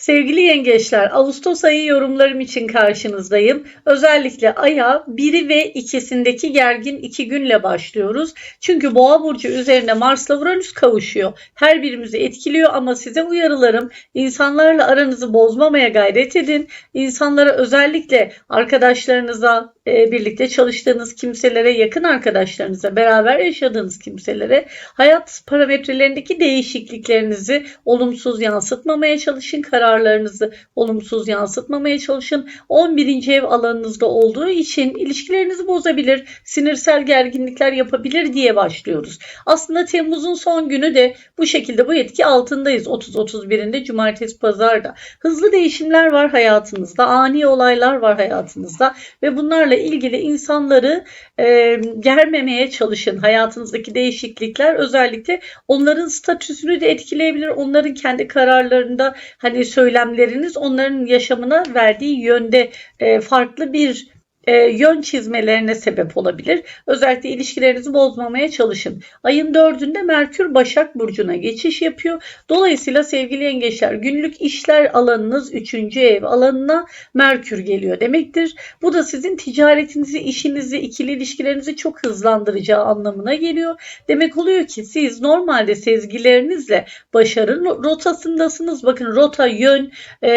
Sevgili yengeçler, Ağustos ayı yorumlarım için karşınızdayım. Özellikle aya biri ve ikisindeki gergin iki günle başlıyoruz. Çünkü Boğa burcu üzerine Mars'la Uranüs kavuşuyor. Her birimizi etkiliyor ama size uyarılarım insanlarla aranızı bozmamaya gayret edin. İnsanlara özellikle arkadaşlarınıza, e, birlikte çalıştığınız kimselere, yakın arkadaşlarınıza, beraber yaşadığınız kimselere hayat parametrelerindeki değişikliklerinizi olumsuz yansıtmamaya çalışın. Kararlarınızı olumsuz yansıtmamaya çalışın. 11. ev alanınızda olduğu için ilişkilerinizi bozabilir, sinirsel gerginlikler yapabilir diye başlıyoruz. Aslında Temmuz'un son günü de bu şekilde bu etki altındayız. 30-31'inde cumartesi pazarda. Hızlı değişimler var hayatınızda, ani olaylar var hayatınızda ve bunlarla ilgili insanları e, germemeye çalışın. Hayatınızdaki değişiklikler özellikle onların statüsünü de etkileyebilir. Onların kendi kararlarında hani söylemleriniz onların yaşamına verdiği yönde e, farklı bir e, yön çizmelerine sebep olabilir. Özellikle ilişkilerinizi bozmamaya çalışın. Ayın dördünde Merkür Başak Burcu'na geçiş yapıyor. Dolayısıyla sevgili yengeçler günlük işler alanınız 3. ev alanına Merkür geliyor demektir. Bu da sizin ticaretinizi, işinizi, ikili ilişkilerinizi çok hızlandıracağı anlamına geliyor. Demek oluyor ki siz normalde sezgilerinizle başarı rotasındasınız. Bakın rota yön, e,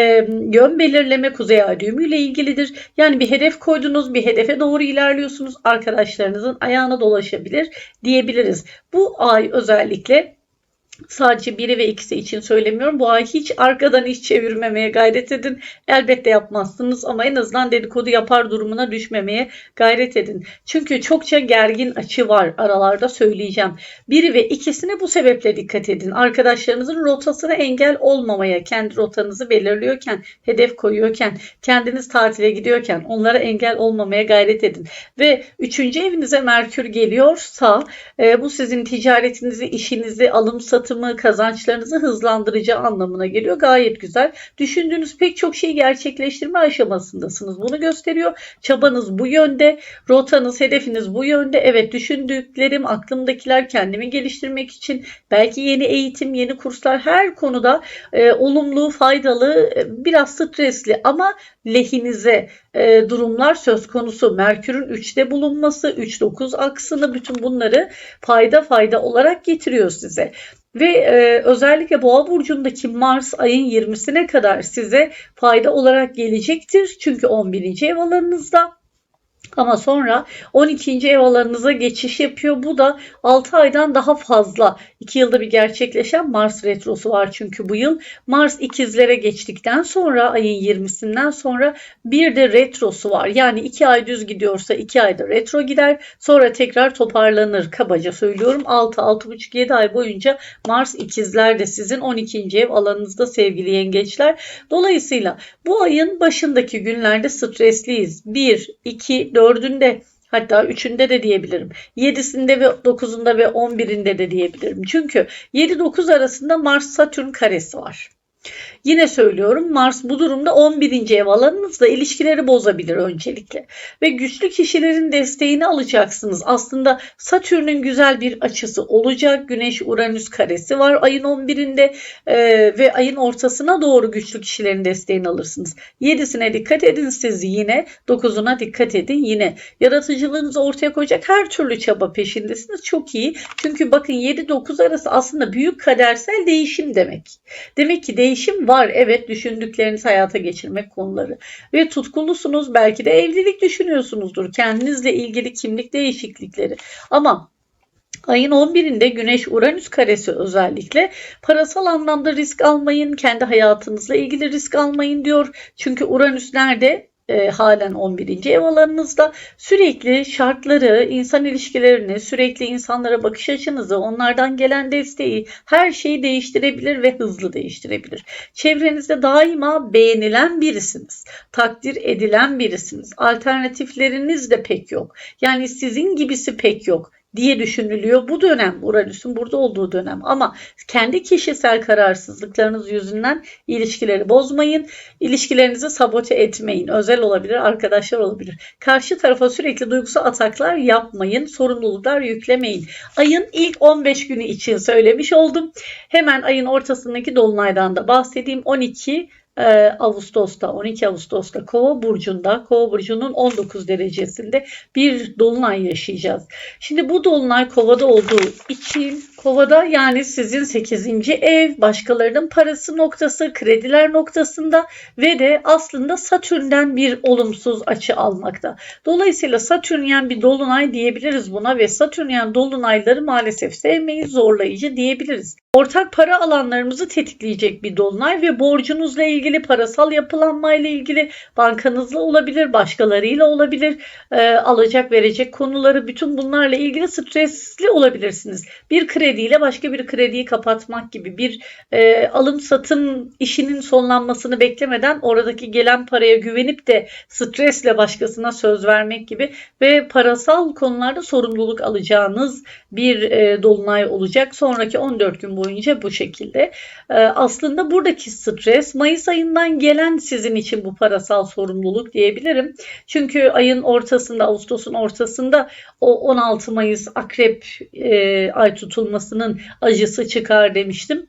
yön belirleme kuzey ay düğümüyle ilgilidir. Yani bir hedef koydunuz bir hedefe doğru ilerliyorsunuz. Arkadaşlarınızın ayağına dolaşabilir diyebiliriz. Bu ay özellikle Sadece biri ve ikisi için söylemiyorum. Bu ay hiç arkadan iş çevirmemeye gayret edin. Elbette yapmazsınız ama en azından dedikodu yapar durumuna düşmemeye gayret edin. Çünkü çokça gergin açı var aralarda söyleyeceğim. Biri ve ikisine bu sebeple dikkat edin. Arkadaşlarınızın rotasına engel olmamaya, kendi rotanızı belirliyorken, hedef koyuyorken, kendiniz tatile gidiyorken onlara engel olmamaya gayret edin. Ve üçüncü evinize Merkür geliyorsa e, bu sizin ticaretinizi, işinizi, alım satım satımı, kazançlarınızı hızlandıracağı anlamına geliyor. Gayet güzel. Düşündüğünüz pek çok şeyi gerçekleştirme aşamasındasınız. Bunu gösteriyor. Çabanız bu yönde, rotanız, hedefiniz bu yönde. Evet düşündüklerim, aklımdakiler kendimi geliştirmek için belki yeni eğitim, yeni kurslar her konuda e, olumlu, faydalı, e, biraz stresli ama lehinize e, durumlar söz konusu. Merkür'ün 3'te bulunması, 3-9 aksını bütün bunları fayda fayda olarak getiriyor size. Ve e, özellikle Boğa burcundaki Mars ayın 20'sine kadar size fayda olarak gelecektir. Çünkü 11. ev alanınızda. Ama sonra 12. ev alanınıza geçiş yapıyor. Bu da 6 aydan daha fazla. 2 yılda bir gerçekleşen Mars retrosu var çünkü bu yıl. Mars ikizlere geçtikten sonra ayın 20'sinden sonra bir de retrosu var. Yani 2 ay düz gidiyorsa 2 ayda retro gider. Sonra tekrar toparlanır. Kabaca söylüyorum 6 6,5 7 ay boyunca Mars ikizler de sizin 12. ev alanınızda sevgili yengeçler. Dolayısıyla bu ayın başındaki günlerde stresliyiz. 1 2 4'ünde hatta 3'ünde de diyebilirim. 7'sinde ve 9'unda ve 11'inde de diyebilirim. Çünkü 7-9 arasında Mars Satürn karesi var. Yine söylüyorum Mars bu durumda 11. ev alanınızda ilişkileri bozabilir öncelikle. Ve güçlü kişilerin desteğini alacaksınız. Aslında Satürn'ün güzel bir açısı olacak. Güneş Uranüs karesi var ayın 11'inde e, ve ayın ortasına doğru güçlü kişilerin desteğini alırsınız. 7'sine dikkat edin siz yine. 9'una dikkat edin yine. Yaratıcılığınızı ortaya koyacak her türlü çaba peşindesiniz. Çok iyi. Çünkü bakın 7-9 arası aslında büyük kadersel değişim demek. Demek ki değişim var var. Evet düşündükleriniz hayata geçirmek konuları. Ve tutkulusunuz belki de evlilik düşünüyorsunuzdur. Kendinizle ilgili kimlik değişiklikleri. Ama Ayın 11'inde Güneş Uranüs karesi özellikle parasal anlamda risk almayın, kendi hayatınızla ilgili risk almayın diyor. Çünkü Uranüs nerede? E, halen 11. ev alanınızda sürekli şartları, insan ilişkilerini, sürekli insanlara bakış açınızı, onlardan gelen desteği, her şeyi değiştirebilir ve hızlı değiştirebilir. Çevrenizde daima beğenilen birisiniz, takdir edilen birisiniz. Alternatifleriniz de pek yok. Yani sizin gibisi pek yok diye düşünülüyor. Bu dönem Uranüs'ün burada olduğu dönem ama kendi kişisel kararsızlıklarınız yüzünden ilişkileri bozmayın. İlişkilerinizi sabote etmeyin. Özel olabilir, arkadaşlar olabilir. Karşı tarafa sürekli duygusal ataklar yapmayın. Sorumluluklar yüklemeyin. Ayın ilk 15 günü için söylemiş oldum. Hemen ayın ortasındaki dolunaydan da bahsedeyim. 12 e, Ağustos'ta 12 Ağustos'ta Kova burcunda Kova burcunun 19 derecesinde bir dolunay yaşayacağız. Şimdi bu dolunay Kova'da olduğu için Kova'da yani sizin 8. ev, başkalarının parası noktası, krediler noktasında ve de aslında Satürn'den bir olumsuz açı almakta. Dolayısıyla Satürnyen bir dolunay diyebiliriz buna ve Satürnyen dolunayları maalesef sevmeyi zorlayıcı diyebiliriz. Ortak para alanlarımızı tetikleyecek bir dolunay ve borcunuzla ilgili, parasal yapılanmayla ilgili bankanızla olabilir, başkalarıyla olabilir, e, alacak verecek konuları bütün bunlarla ilgili stresli olabilirsiniz. Bir krediyle başka bir krediyi kapatmak gibi bir e, alım satım işinin sonlanmasını beklemeden oradaki gelen paraya güvenip de stresle başkasına söz vermek gibi ve parasal konularda sorumluluk alacağınız bir e, dolunay olacak. Sonraki 14 gün boyunca bu şekilde. E, aslında buradaki stres Mayıs ayından gelen sizin için bu parasal sorumluluk diyebilirim. Çünkü ayın ortasında Ağustos'un ortasında o 16 Mayıs akrep e, ay tutulmasının acısı çıkar demiştim.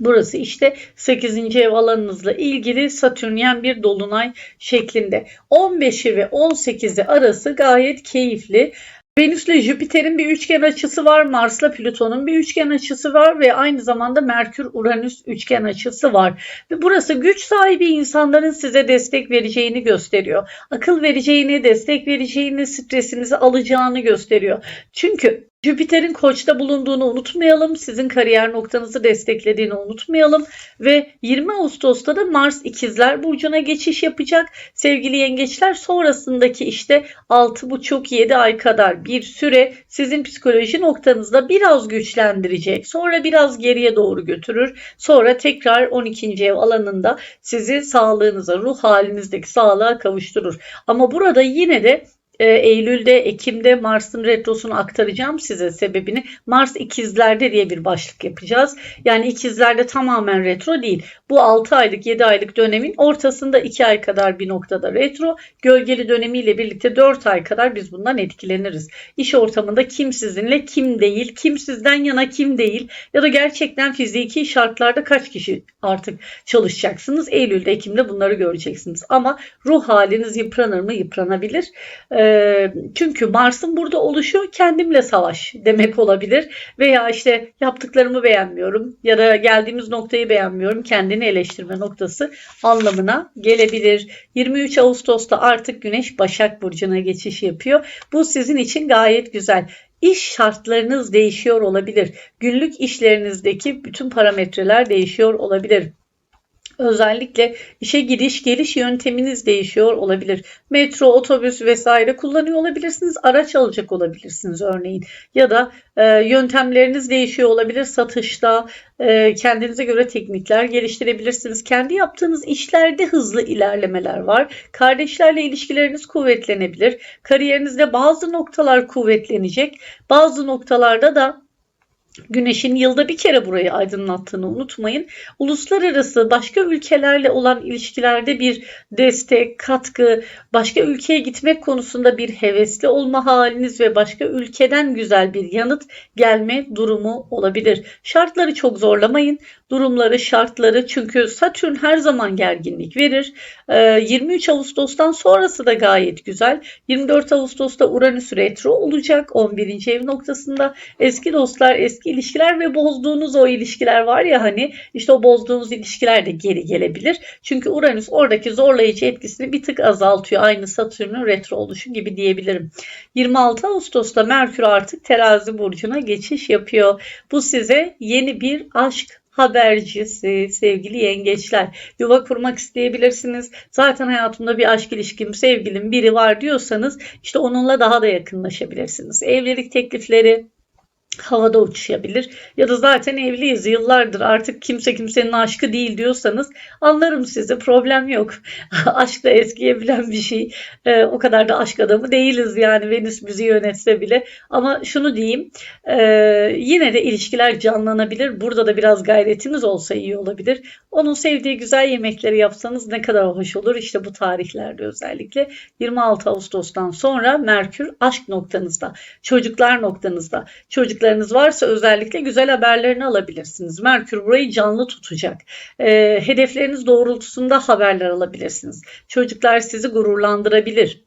Burası işte 8. ev alanınızla ilgili Satürnyen bir dolunay şeklinde. 15'i ve 18'i arası gayet keyifli. Venüs ile Jüpiter'in bir üçgen açısı var. Mars'la Plüton'un bir üçgen açısı var ve aynı zamanda Merkür-Uranüs üçgen açısı var. Ve burası güç sahibi insanların size destek vereceğini gösteriyor. Akıl vereceğini, destek vereceğini, stresinizi alacağını gösteriyor. Çünkü Jüpiter'in koçta bulunduğunu unutmayalım. Sizin kariyer noktanızı desteklediğini unutmayalım. Ve 20 Ağustos'ta da Mars ikizler burcuna geçiş yapacak. Sevgili yengeçler sonrasındaki işte 6,5-7 ay kadar bir süre sizin psikoloji noktanızda biraz güçlendirecek. Sonra biraz geriye doğru götürür. Sonra tekrar 12. ev alanında sizi sağlığınıza, ruh halinizdeki sağlığa kavuşturur. Ama burada yine de e, Eylül'de, Ekim'de Mars'ın retrosunu aktaracağım size sebebini. Mars ikizlerde diye bir başlık yapacağız. Yani ikizlerde tamamen retro değil. Bu 6 aylık 7 aylık dönemin ortasında 2 ay kadar bir noktada retro. Gölgeli dönemiyle birlikte 4 ay kadar biz bundan etkileniriz. İş ortamında kim sizinle kim değil, kim sizden yana kim değil ya da gerçekten fiziki şartlarda kaç kişi artık çalışacaksınız. Eylül'de, Ekim'de bunları göreceksiniz. Ama ruh haliniz yıpranır mı? Yıpranabilir. Ee, çünkü Mars'ın burada oluşu kendimle savaş demek olabilir. Veya işte yaptıklarımı beğenmiyorum ya da geldiğimiz noktayı beğenmiyorum. Kendini eleştirme noktası anlamına gelebilir. 23 Ağustos'ta artık Güneş Başak Burcu'na geçiş yapıyor. Bu sizin için gayet güzel. İş şartlarınız değişiyor olabilir. Günlük işlerinizdeki bütün parametreler değişiyor olabilir. Özellikle işe gidiş geliş yönteminiz değişiyor olabilir. Metro, otobüs vesaire kullanıyor olabilirsiniz. Araç alacak olabilirsiniz örneğin. Ya da e, yöntemleriniz değişiyor olabilir. Satışta e, kendinize göre teknikler geliştirebilirsiniz. Kendi yaptığınız işlerde hızlı ilerlemeler var. Kardeşlerle ilişkileriniz kuvvetlenebilir. Kariyerinizde bazı noktalar kuvvetlenecek. Bazı noktalarda da Güneşin yılda bir kere burayı aydınlattığını unutmayın. Uluslararası başka ülkelerle olan ilişkilerde bir destek, katkı, başka ülkeye gitmek konusunda bir hevesli olma haliniz ve başka ülkeden güzel bir yanıt gelme durumu olabilir. Şartları çok zorlamayın. Durumları, şartları çünkü Satürn her zaman gerginlik verir. 23 ee, Ağustos'tan sonrası da gayet güzel. 24 Ağustos'ta Uranüs retro olacak 11. ev noktasında. Eski dostlar, eski ilişkiler ve bozduğunuz o ilişkiler var ya hani işte o bozduğunuz ilişkiler de geri gelebilir. Çünkü Uranüs oradaki zorlayıcı etkisini bir tık azaltıyor. Aynı Satürn'ün retro oluşu gibi diyebilirim. 26 Ağustos'ta Merkür artık terazi burcuna geçiş yapıyor. Bu size yeni bir aşk habercisi sevgili yengeçler. Yuva kurmak isteyebilirsiniz. Zaten hayatımda bir aşk ilişkim, sevgilim biri var diyorsanız işte onunla daha da yakınlaşabilirsiniz. Evlilik teklifleri, havada uçuşabilir ya da zaten evliyiz yıllardır artık kimse kimsenin aşkı değil diyorsanız anlarım sizi problem yok. Aşk da eskiyebilen bir şey. Ee, o kadar da aşk adamı değiliz yani Venüs bizi yönetse bile. Ama şunu diyeyim e, yine de ilişkiler canlanabilir. Burada da biraz gayretiniz olsa iyi olabilir. Onun sevdiği güzel yemekleri yapsanız ne kadar hoş olur işte bu tarihlerde özellikle. 26 Ağustos'tan sonra Merkür aşk noktanızda, çocuklar noktanızda. Çocuklarınız varsa özellikle güzel haberlerini alabilirsiniz. Merkür burayı canlı tutacak. Ee, hedefleriniz doğrultusunda haberler alabilirsiniz. Çocuklar sizi gururlandırabilir.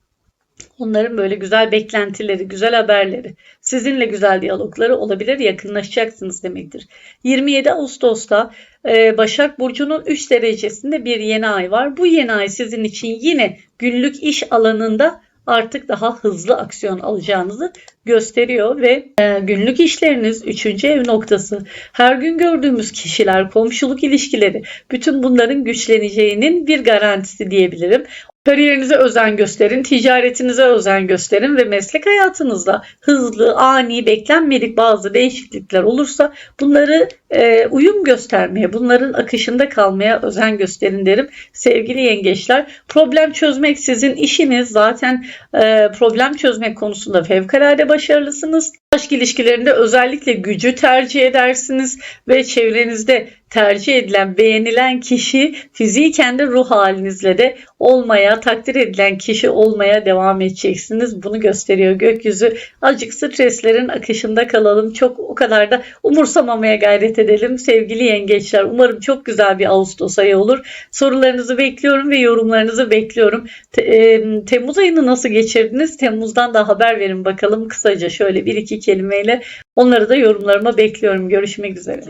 Onların böyle güzel beklentileri, güzel haberleri, sizinle güzel diyalogları olabilir, yakınlaşacaksınız demektir. 27 Ağustos'ta e, Başak Burcu'nun 3 derecesinde bir yeni ay var. Bu yeni ay sizin için yine günlük iş alanında artık daha hızlı aksiyon alacağınızı gösteriyor ve e, günlük işleriniz 3. ev noktası, her gün gördüğümüz kişiler, komşuluk ilişkileri, bütün bunların güçleneceğinin bir garantisi diyebilirim. Kariyerinize özen gösterin, ticaretinize özen gösterin ve meslek hayatınızda hızlı, ani, beklenmedik bazı değişiklikler olursa bunları e, uyum göstermeye, bunların akışında kalmaya özen gösterin derim. Sevgili yengeçler, problem çözmek sizin işiniz. Zaten e, problem çözmek konusunda fevkalade başarılısınız. Aşk ilişkilerinde özellikle gücü tercih edersiniz ve çevrenizde tercih edilen, beğenilen kişi fiziken de ruh halinizle de olmaya, takdir edilen kişi olmaya devam edeceksiniz. Bunu gösteriyor gökyüzü. Azıcık streslerin akışında kalalım. Çok o kadar da umursamamaya gayret edelim sevgili yengeçler. Umarım çok güzel bir Ağustos ayı olur. Sorularınızı bekliyorum ve yorumlarınızı bekliyorum. Te- e, Temmuz ayını nasıl geçirdiniz? Temmuz'dan da haber verin bakalım kısaca şöyle bir iki kelimeyle. Onları da yorumlarıma bekliyorum. Görüşmek üzere.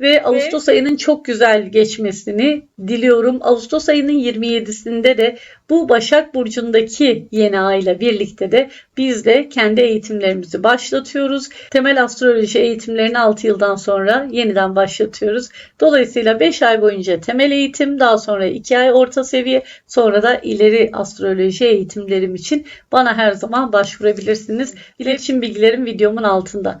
Ve Ağustos ayının çok güzel geçmesini diliyorum. Ağustos ayının 27'sinde de bu Başak Burcu'ndaki yeni ayla birlikte de biz de kendi eğitimlerimizi başlatıyoruz. Temel astroloji eğitimlerini 6 yıldan sonra yeniden başlatıyoruz. Dolayısıyla 5 ay boyunca temel eğitim, daha sonra 2 ay orta seviye, sonra da ileri astroloji eğitimlerim için bana her zaman başvurabilirsiniz. İletişim bilgilerim videomun altında.